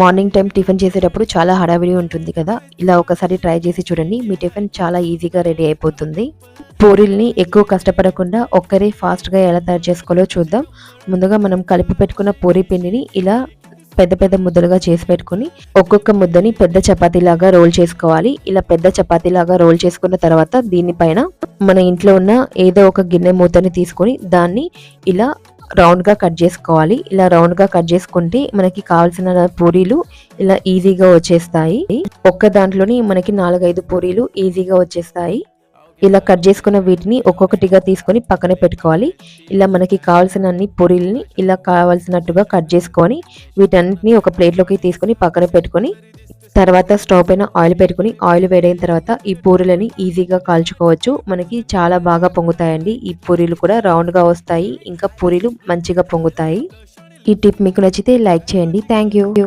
Morning time tiffin చేసేటప్పుడు చాలా హడావిడి ఉంటుంది కదా. ఇలా ఒకసారి ట్రై చేసి చూడండి. మీ టిఫిన్ చాలా ఈజీగా రెడీ అయిపోతుంది. పూరీల్ని ఎక్కువ కష్టపడకుండా ఒక్కరే ఫాస్ట్గా ఎలా తయారు చేసుకోవాలో చూద్దాం. ముందుగా మనం కలిపి పెట్టుకున్న పూరీ పిండిని ఇలా పెద్ద పెద్ద ముద్దలుగా చేసి పెట్టుకుని ఒక్కొక్క ముద్దని పెద్ద చపాతీలాగా రోల్ చేసుకోవాలి. ఇలా పెద్ద చపాతీలాగా రోల్ చేసుకున్న తర్వాత దీనిపైన మన ఇంట్లో ఉన్న ఏదో ఒక గిన్నె మూతని తీసుకొని దాన్ని ఇలా రౌండ్గా కట్ చేసుకోవాలి. ఇలా రౌండ్గా కట్ చేసుకుంటే మనకి కావాల్సిన పూరీలు ఇలా ఈజీగా వచ్చేస్తాయి. ఒక్క దాంట్లోని మనకి నాలుగైదు పూరీలు ఈజీగా వచ్చేస్తాయి. ఇలా కట్ చేసుకున్న వీటిని ఒక్కొక్కటిగా తీసుకొని పక్కన పెట్టుకోవాలి. ఇలా మనకి కావాల్సిన అన్ని పూరీలని ఇలా కావాల్సినట్టుగా కట్ చేసుకొని వీటన్నిటిని ఒక ప్లేట్లోకి తీసుకొని పక్కన పెట్టుకొని తర్వాత స్టవ్ పైన ఆయిల్ పెట్టుకొని ఆయిల్ వేడైన తర్వాత ఈ పూరీలని ఈజీగా కాల్చుకోవచ్చు. మనకి చాలా బాగా పొంగుతాయండి. ఈ పూరీలు కూడా రౌండ్గా వస్తాయి. ఇంకా పూరీలు మంచిగా పొంగుతాయి. ఈ టిప్ మీకు నచ్చితే లైక్ చేయండి. Thank you.